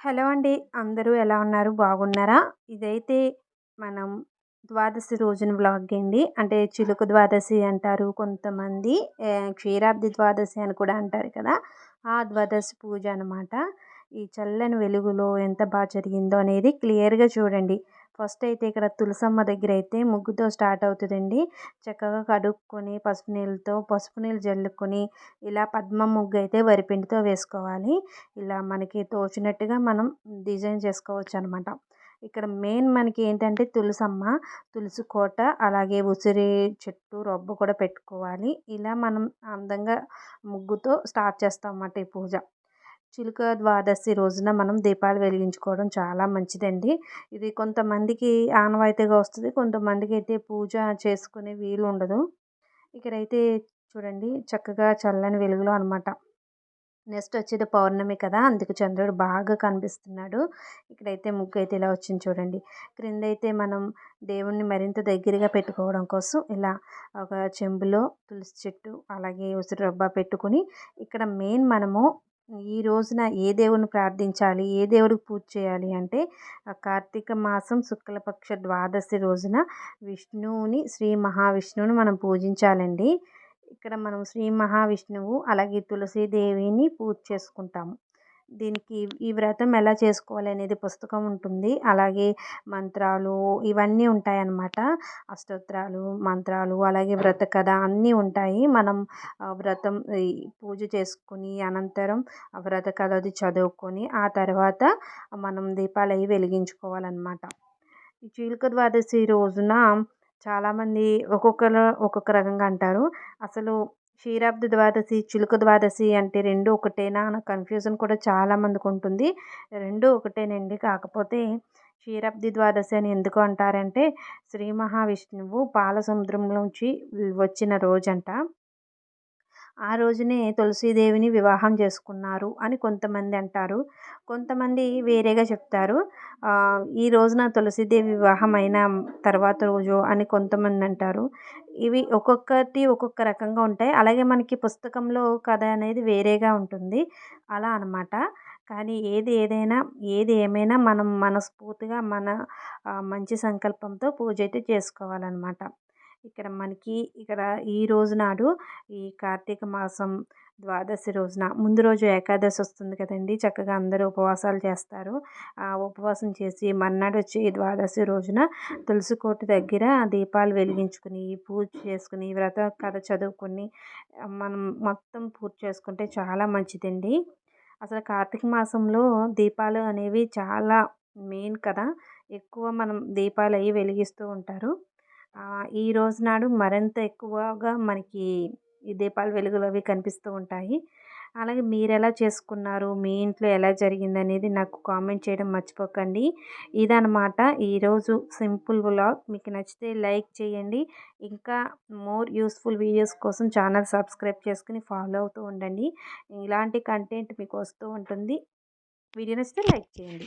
Hello అండి. అందరూ ఎలా ఉన్నారు? బాగున్నారా? ఇదైతే మనం ద్వాదశి రోజున వ్లాగ్ అండి. అంటే చిలుక ద్వాదశి అంటారు కొంతమంది. క్షీరాబ్ది ద్వాదశి అని కూడా అంటారు కదా. ఆ ద్వాదశి పూజ అనమాట ఈ చల్లని వెలుగులో ఎంత బాగా జరిగిందో అనేది క్లియర్గా చూడండి. ఫస్ట్ అయితే ఇక్కడ తులసమ్మ దగ్గర అయితే ముగ్గుతో స్టార్ట్ అవుతుందండి. చక్కగా కడుక్కొని పసుపు నీళ్ళతో పసుపు నీళ్ళు జల్లుకొని ఇలా పద్మ ముగ్గు అయితే వరిపిండితో వేసుకోవాలి. ఇలా మనకి తోచినట్టుగా మనం డిజైన్ చేసుకోవచ్చు అనమాట ఇక్కడ మెయిన్ మనకి ఏంటంటే తులసమ్మ తులసి కోట అలాగే ఉసిరి చెట్టు రొబ్బ కూడా పెట్టుకోవాలి. ఇలా మనం అందంగా ముగ్గుతో స్టార్ట్ చేస్తాం అన్నమాట ఈ పూజ. చిలుక ద్వాదశి రోజున మనం దీపాలు వెలిగించుకోవడం చాలా మంచిదండి. ఇది కొంతమందికి ఆనవాయితీగా వస్తుంది కొంతమందికి అయితే పూజ చేసుకునే వీలు ఉండదు. ఇక్కడైతే చూడండి చక్కగా చల్లని వెలుగులో అనమాట నెక్స్ట్ వచ్చేది పౌర్ణమి కదా అందుకు చంద్రుడు బాగా కనిపిస్తున్నాడు. ఇక్కడైతే ముగ్గు అయితే ఇలా వచ్చింది చూడండి. క్రింద అయితే మనం దేవుణ్ణి మరింత దగ్గరగా పెట్టుకోవడం కోసం ఇలా ఒక చెంబులో తులసి చెట్టు అలాగే ఉసిరి రబ్బా పెట్టుకుని ఇక్కడ మెయిన్ మనము ఈ రోజున ఏ దేవుని ప్రార్థించాలి? ఏ దేవుడికి పూజ చేయాలి? అంటే కార్తీక మాసం శుక్లపక్ష ద్వాదశి రోజున విష్ణువుని శ్రీ మహావిష్ణువుని మనం పూజించాలండి. ఇక్కడ మనం శ్రీ మహావిష్ణువు అలాగే తులసీదేవిని పూజ చేసుకుంటాము. దీనికి ఈ వ్రతం ఎలా చేసుకోవాలి అనేది పుస్తకం ఉంటుంది. అలాగే మంత్రాలు ఇవన్నీ ఉంటాయి అన్నమాట అష్టోత్తరాలు మంత్రాలు అలాగే వ్రత కథ అన్నీ ఉంటాయి. మనం వ్రతం పూజ చేసుకుని అనంతరం వ్రత కథ అది చదువుకొని ఆ తర్వాత మనం దీపాలు అవి వెలిగించుకోవాలన్నమాట. ఈ చీలిక ద్వాదశి రోజున చాలామంది ఒక్కొక్కరు ఒక్కొక్క రకంగా అంటారు. అసలు క్షీరాబ్ది ద్వాదశి చిలుక ద్వాదశి అంటే రెండు ఒకటేనా అన్న కన్ఫ్యూజన్ కూడా చాలామందికి ఉంటుంది. రెండు ఒకటేనండి. కాకపోతే క్షీరాబ్ది ద్వాదశి అని ఎందుకు అంటారంటే శ్రీ మహావిష్ణువు పాల సముద్రంలోంచి వచ్చిన రోజంట ఆ రోజునే తులసీదేవిని వివాహం చేసుకున్నారు అని కొంతమంది అంటారు. కొంతమంది వేరేగా చెప్తారు. ఈ రోజున తులసీదేవి వివాహం అయిన తర్వాత రోజు అని కొంతమంది అంటారు. ఇవి ఒక్కొక్కటి ఒక్కొక్క రకంగా ఉంటాయి. అలాగే మనకి పుస్తకంలో కథ అనేది వేరేగా ఉంటుంది. అలా అనమాట కానీ ఏది ఏదైనా ఏది ఏమైనా మనం మనస్ఫూర్తిగా మన మంచి సంకల్పంతో పూజ అయితే చేసుకోవాలన్నమాట. ఇక్కడ మనకి ఇక్కడ ఈ రోజు నాడు ఈ కార్తీక మాసం ద్వాదశి రోజున ముందు రోజు ఏకాదశి వస్తుంది కదండి. చక్కగా అందరూ ఉపవాసాలు చేస్తారు. ఆ ఉపవాసం చేసి మర్నాడు వచ్చి ద్వాదశి రోజున తులసి కోట దగ్గర దీపాలు వెలిగించుకుని పూజ చేసుకుని వ్రత కథ చదువుకొని మనం మొత్తం పూజ చేసుకుంటే చాలా మంచిదండి. అసలు కార్తీక మాసంలో దీపాలు అనేవి చాలా మెయిన్ కదా. ఎక్కువ మనం దీపాలు అవి వెలిగిస్తూ ఉంటారు. ఈ రోజు నాడు మరింత ఎక్కువగా మనకి ఈ దీపాల వెలుగులు అవి కనిపిస్తూ ఉంటాయి. అలాగే మీరు ఎలా చేసుకున్నారు? మీ ఇంట్లో ఎలా జరిగింది అనేది నాకు కామెంట్ చేయడం మర్చిపోకండి. ఇదనమాట ఈరోజు సింపుల్ వ్లాగ్. మీకు నచ్చితే లైక్ చేయండి. ఇంకా మోర్ యూస్ఫుల్ వీడియోస్ కోసం ఛానల్ సబ్స్క్రైబ్ చేసుకుని ఫాలో అవుతూ ఉండండి. ఇలాంటి కంటెంట్ మీకు వస్తూ ఉంటుంది. వీడియో నచ్చితే లైక్ చేయండి.